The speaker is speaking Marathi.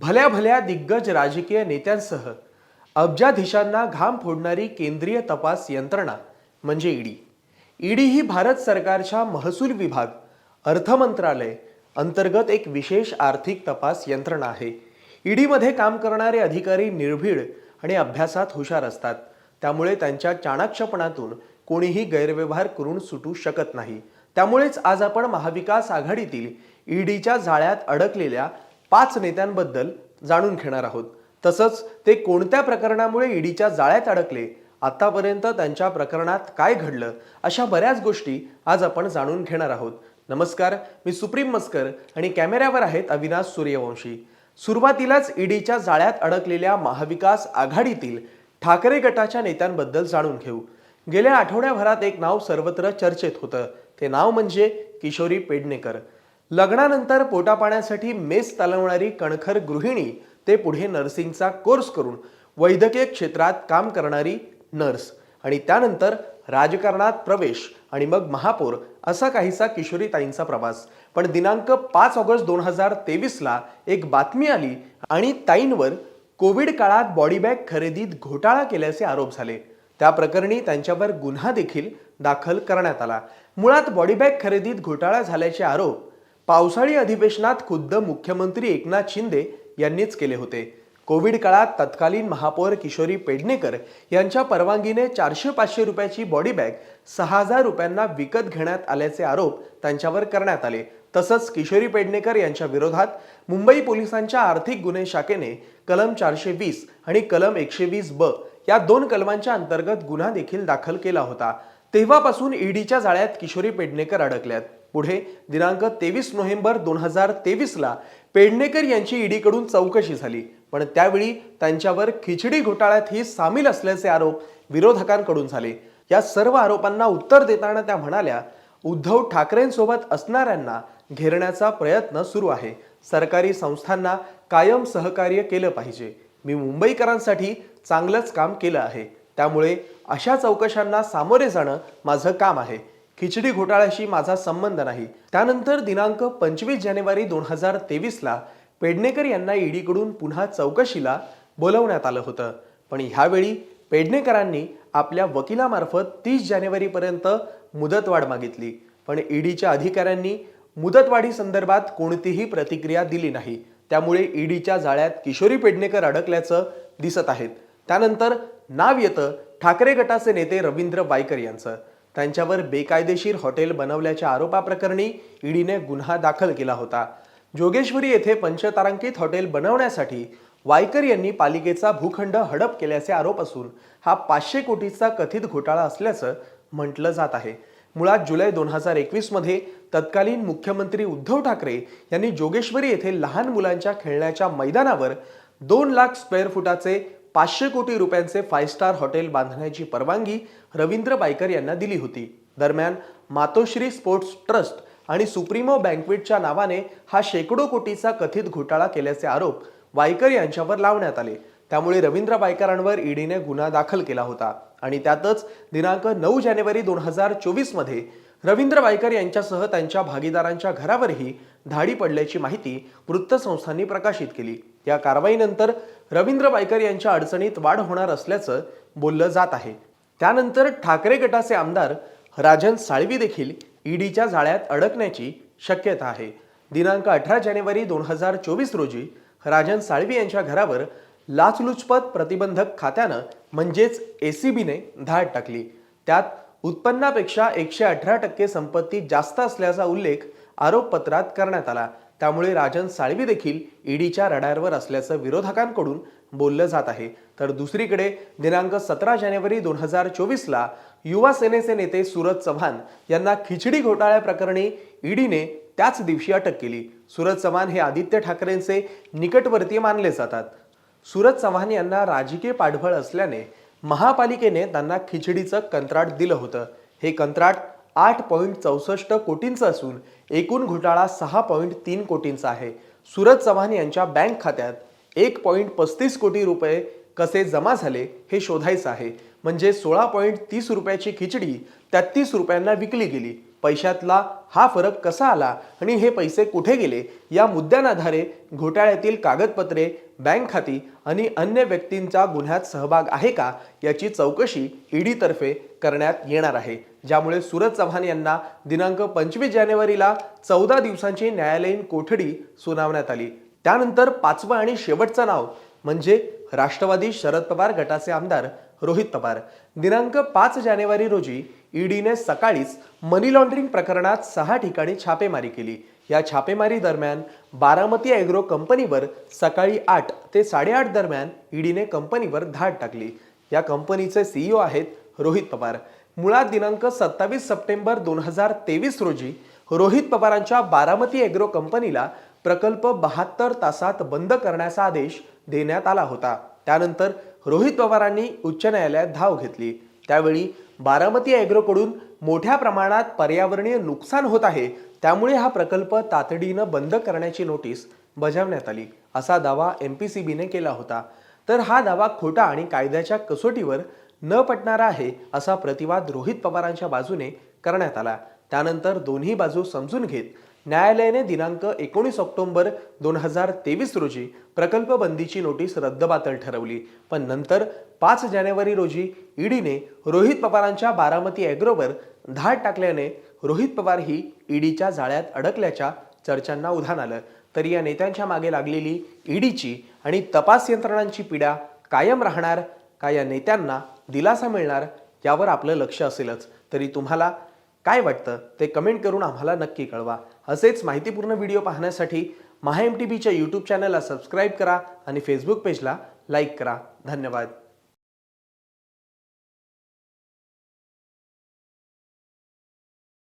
भल्या भल्या दिग्गज राजकीय नेत्यांसह अब्जाधीशांना घाम फोडणारी केंद्रीय तपास यंत्रणा म्हणजे ईडी. ईडी ही भारत सरकारच्या महसूल विभाग अर्थ मंत्रालय अंतर्गत एक विशेष आर्थिक तपास यंत्रणा आहे. ईडीमध्ये काम करणारे अधिकारी निर्भीड आणि अभ्यासात हुशार असतात. त्यामुळे त्यांच्या चाणाक्षपणातून कोणीही गैरव्यवहार करून सुटू शकत नाही. त्यामुळेच आज आपण महाविकास आघाडीतील ईडीच्या जाळ्यात अडकलेल्या पाच नेत्यांबद्दल जाणून घेणार आहोत. तसंच ते कोणत्या प्रकरणामुळे ईडीच्या जाळ्यात अडकले आतापर्यंत त्यांच्या प्रकरणात काय घडलं अशा बऱ्याच गोष्टी आज आपण जाणून घेणार आहोत. नमस्कार मी सुप्रीम मस्कर आणि कॅमेऱ्यावर आहेत अविनाश सूर्यवंशी. सुरुवातीलाच ईडीच्या जाळ्यात अडकलेल्या महाविकास आघाडीतील ठाकरे गटाच्या नेत्यांबद्दल जाणून घेऊ. गेल्या आठवड्याभरात एक नाव सर्वत्र चर्चेत होतं. ते नाव म्हणजे किशोरी पेडणेकर. लग्नानंतर पोटापाण्यासाठी मेस चालवणारी कणखर गृहिणी ते पुढे नर्सिंगचा कोर्स करून वैद्यकीय क्षेत्रात काम करणारी नर्स. आणि त्यानंतर राजकारणात प्रवेश आणि मग महापौर असा काहीसा किशोरीताईंचा प्रवास. पण दिनांक पाच ऑगस्ट दोन हजार तेवीसला एक बातमी आली आणि ताईंवर कोविड काळात बॉडीबॅग खरेदीत घोटाळा केल्याचे आरोप झाले. त्या प्रकरणी त्यांच्यावर गुन्हा देखील दाखल करण्यात आला. मुळात बॉडीबॅग खरेदीत घोटाळा झाल्याचे आरोप पावसाळी अधिवेशनात खुद्द मुख्यमंत्री एकनाथ शिंदे यांनीच केले होते. कोविड काळात तत्कालीन महापौर किशोरी पेडणेकर यांच्या परवानगीने चारशे पाचशे रुपयाची बॉडी बॅग सहा हजार रुपयांना विकत घेण्यात आल्याचे आरोप त्यांच्यावर करण्यात आले. तसंच किशोरी पेडणेकर यांच्या विरोधात मुंबई पोलिसांच्या आर्थिक गुन्हे शाखेने कलम चारशे वीस आणि कलम एकशे वीस ब या दोन कलमांच्या अंतर्गत गुन्हा देखील दाखल केला होता. तेव्हापासून ईडीच्या जाळ्यात किशोरी पेडणेकर अडकल्यात. पुढे दिनांक तेवीस नोव्हेंबर दोन हजार तेवीसला पेडणेकर यांची ईडीकडून चौकशी झाली. पण त्यावेळी त्यांच्यावर खिचडी घोटाळ्यात ही सामील असल्याचे आरोप विरोधकांकडून झाले. या सर्व आरोपांना उत्तर देताना त्या म्हणाल्या उद्धव ठाकरेंसोबत असणाऱ्यांना घेरण्याचा प्रयत्न सुरू आहे. सरकारी संस्थांना कायम सहकार्य केलं पाहिजे. मी मुंबईकरांसाठी चांगलंच काम केलं आहे. त्यामुळे अशा चौकशांना सामोरे जाणं माझं काम आहे. खिचडी घोटाळ्याशी माझा संबंध नाही. त्यानंतर दिनांक पंचवीस जानेवारी दोन हजार तेवीसला पेडणेकर यांना ईडीकडून पुन्हा चौकशीला बोलवण्यात आलं होतं. पण ह्यावेळी पेडणेकरांनी आपल्या वकिलामार्फत तीस जानेवारीपर्यंत मुदतवाढ मागितली. पण ईडीच्या अधिकाऱ्यांनी मुदतवाढी संदर्भात कोणतीही प्रतिक्रिया दिली नाही. त्यामुळे ईडीच्या जाळ्यात किशोरी पेडणेकर अडकल्याचं दिसत आहेत. त्यानंतर नाव येतं ठाकरे गटाचे नेते रवींद्र वायकर यांचं. त्यांच्यावर बेकायदेशीर हॉटेल बनवल्याच्या आरोपाप्रकरणी ईडीने गुन्हा दाखल केला होता. जोगेश्वरी येथे पंचतारांकित हॉटेल बनवण्यासाठी वायकर यांनी पालिकेचा भूखंड हडप केल्याचे आरोप असून हा पाचशे कोटीचा कथित घोटाळा असल्याचं म्हटलं जात आहे. मुळात जुलै दोन हजार एकवीसमध्ये तत्कालीन मुख्यमंत्री उद्धव ठाकरे यांनी जोगेश्वरी येथे लहान मुलांच्या खेळण्याच्या मैदानावर दोन लाख स्क्वेअर फुटाचे पाचशे कोटी रुपयांचे फाय स्टार हॉटेल बांधण्याची परवानगी रवींद्र बायकर यांना दिली होती. दरम्यान मातोश्री स्पोर्ट्स ट्रस्ट आणि सुप्रीमो बँकवेटच्या नावाने हा शेकडो कोटीचा कथित घोटाळा केल्याचे आरोप वायकर यांच्यावर लावण्यात आले. त्यामुळे रवींद्र बायकरांवर ईडीने गुन्हा दाखल केला होता. आणि त्यातच दिनांक नऊ जानेवारी दोन हजार चोवीसमध्ये रवींद्र बायकर यांच्यासह त्यांच्या भागीदारांच्या घरावरही धाडी पडल्याची माहिती वृत्तसंस्थांनी प्रकाशित केली. या कारवाईनंतर रवींद्र बायकर यांच्या अडचणीत वाढ होणार असल्याचं बोललं जात आहे. त्यानंतर ठाकरे गटाचे आमदार राजन साळवी देखील ईडीच्या जाळ्यात अडकण्याची शक्यता आहे. दिनांक अठरा जानेवारी दोन हजार चोवीस रोजी राजन साळवी यांच्या घरावर लाचलुचपत प्रतिबंधक खात्यानं म्हणजेच एसीबीने धाड टाकली. त्यात उत्पन्नापेक्षा एकशे अठरा टक्के संपत्ती जास्त असल्याचा उल्लेख आरोपपत्रात करण्यात आला. त्यामुळे राजन साळवी देखील ईडीच्या रडारवर असल्याचं विरोधकांकडून बोललं जात आहे. तर दुसरीकडे दिनांक सतरा जानेवारी दोन हजार चोवीसला युवा सेनेचे नेते सूरज चव्हाण यांना खिचडी घोटाळ्याप्रकरणी ईडीने त्याच दिवशी अटक केली. सूरज चव्हाण हे आदित्य ठाकरेंचे निकटवर्तीय मानले जातात. सूरज चव्हाण यांना राजकीय पाठबळ असल्याने महापालिकेने त्यांना खिचडीचं कंत्राट दिलं होतं. हे कंत्राट आठ पॉईंट चौसष्ट कोटींचं असून एकूण घोटाळा सहा पॉईंट तीन कोटींचा आहे. सूरज चव्हाण यांच्या बँक खात्यात एक पॉईंट पस्तीस कोटी रुपये कसे जमा झाले हे शोधायचं आहे. म्हणजे सोळा पॉईंट तीस रुपयाची खिचडी तेहतीस रुपयांना विकली गेली. पैशातला हा फरक कसा आला आणि हे पैसे कुठे गेले या मुद्द्यांआधारे घोटाळ्यातील कागदपत्रे बँक खाती आणि अन्य व्यक्तींचा गुन्ह्यात सहभाग आहे का याची चौकशी ईडीतर्फे करण्यात येणार आहे. ज्यामुळे सुरज चव्हाण यांना दिनांक पंचवीस जानेवारीला चौदा दिवसांची न्यायालयीन कोठडी सुनावण्यात आली. त्यानंतर पाचवं आणि शेवटचं नाव म्हणजे राष्ट्रवादी शरद पवार गटाचे आमदार रोहित पवार. दिनांक पाच जानेवारी रोजी ईडीने सकाळीच मनी लॉन्ड्रिंग प्रकरणात सहा ठिकाणी छापेमारी केली. या छापेमारी दरम्यान बारामती ॲग्रो कंपनीवर सकाळी आठ ते साडेआठ दरम्यान ईडीने कंपनीवर धाड टाकली. या कंपनीचे सीईओ आहेत रोहित पवार. मुळात दिनांक सत्तावीस सप्टेंबर दोन हजार तेवीस रोजी रोहित पवारांच्या बारामती ॲग्रो कंपनीला प्रकल्प बहात्तर तासात बंद करण्याचा आदेश देण्यात आला होता. त्यानंतर रोहित पवारांनी उच्च न्यायालयात धाव घेतली. त्यावेळी बारामती ॲग्रोकडून मोठ्या प्रमाणात पर्यावरणीय नुकसान होत आहे त्यामुळे हा प्रकल्प तातडीनं बंद करण्याची नोटीस बजावण्यात आली असा दावा एम पी सी बीने केला होता. तर हा दावा खोटा आणि कायद्याच्या कसोटीवर न पटणारा आहे असा प्रतिवाद रोहित पवारांच्या बाजूने करण्यात आला. त्यानंतर दोन्ही बाजू समजून घेत न्यायालयाने दिनांक एकोणीस ऑक्टोबर दोन हजार तेवीस रोजी प्रकल्प बंदीची नोटीस रद्दबातल ठरवली. पण नंतर पाच जानेवारी रोजी ईडीने रोहित पवारांच्या बारामती ॲग्रोवर धाड टाकल्याने रोहित पवार ही ईडीच्या जाळ्यात अडकल्याच्या चर्चांना उधाण आलं. तरी या नेत्यांच्या मागे लागलेली ईडीची आणि तपास यंत्रणांची पिढा कायम राहणार का या नेत्यांना दिलासा मिळणार यावर आपलं लक्ष असेलच. तरी तुम्हाला काय वाटतं ते कमेंट करून आम्हाला नक्की कळवा. असेच माहितीपूर्ण व्हिडिओ पाहण्यासाठी महा एम टी बीच्या यूट्यूब चॅनलला सबस्क्राईब करा आणि फेसबुक पेजला लाईक करा. धन्यवाद.